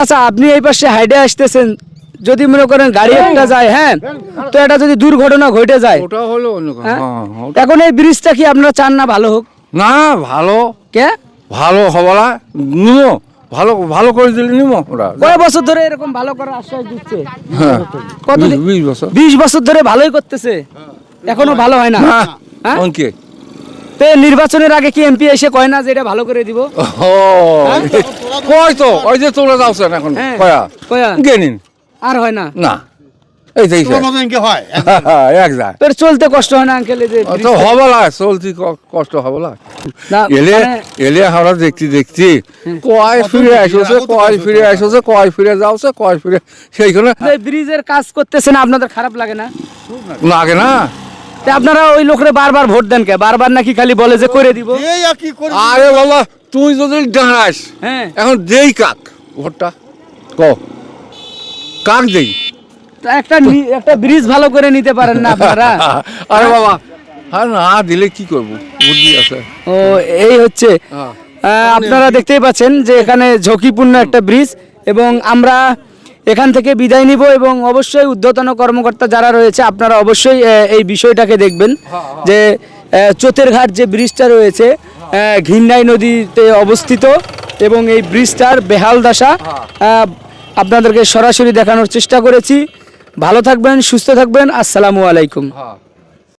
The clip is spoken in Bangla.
আচ্ছা আপনি এই পাশে হাইডে আসতেছেন যদি মনে করেন গাড়ি একটা যায় হ্যাঁ? তো এটা যদি দুর্ঘটনা ঘটে যায় ওটা হলো অন্য কথা। হ্যাঁ? হ্যাঁ, এখন এই ব্রিজটা কি আপনারা চান না ভালো হোক? না ভালো। কে? ভালো হবলা নিমো। ভালো ভালো করে দিলে নিমো ওরা। কয় বছর ধরে এরকম ভালো করার আশ্বাস দিচ্ছে? হ্যাঁ। কতদিন? বিশ- বছর। বিশ বছর ধরে ভালোই করতেছে? এখনও ভালো হয় না? না। হ্যাঁ? তো নির্বাচনের আগে কি এমপি এসে কয় না যে এটা ভালো করে দিব? ও কয় তো ওই যে তোমরা যাচ্ছেন এখন হ্যাঁ। কয়া? কয়া? গেনিন আর হয় না। না এই যে হয়? এক যায়। তোর চলতে কষ্ট হয় না আঙ্কেল এই যে তো bridge- হবলা চলতি কষ্ট হবলা। এলে মানে- এলে আমরা দেখতে দেখতে কয় ফিরে আসছে কয় ফিরে আসছে কয় ফিরে যাচ্ছে কয় ফিরে সেইখানে যে ব্রিজের কাজ করতেছে না আপনাদের খারাপ লাগে না? লাগে না। তা আপনারা ওই লোকরে বারবার ভোট দেন কে? বারবার নাকি খালি বলে যে করে দিব? এই আর কি করে আরে বাবা তুই যদি দাঁড়াস হ্যাঁ। এখন দেই কাক। ভোটটা? ক? কাক দেই? তা একটা একটা ব্রিজ ভালো করে নিতে পারেন না আপনারা। আরে বাবা হ্যাঁ না দিলে কি করব? বুদ্ধি আছে। ও এই হচ্ছে হ্যাঁ। আপনারা দেখতেই পাচ্ছেন যে এখানে ঝুঁকিপূর্ণ একটা ব্রিজ এবং আমরা এখান থেকে বিদায় নিব এবং অবশ্যই ঊর্ধ্বতন কর্মকর্তা যারা রয়েছে আপনারা অবশ্যই এই বিষয়টাকে দেখবেন যে চোতের ঘাট যে ব্রিজটা রয়েছে ঘিন্নাই নদীতে অবস্থিত এবং এই ব্রিজটার বেহাল দশা আপনাদেরকে সরাসরি দেখানোর চেষ্টা করেছি। ভালো থাকবেন সুস্থ থাকবেন আসসালামু আলাইকুম। হ্যাঁ।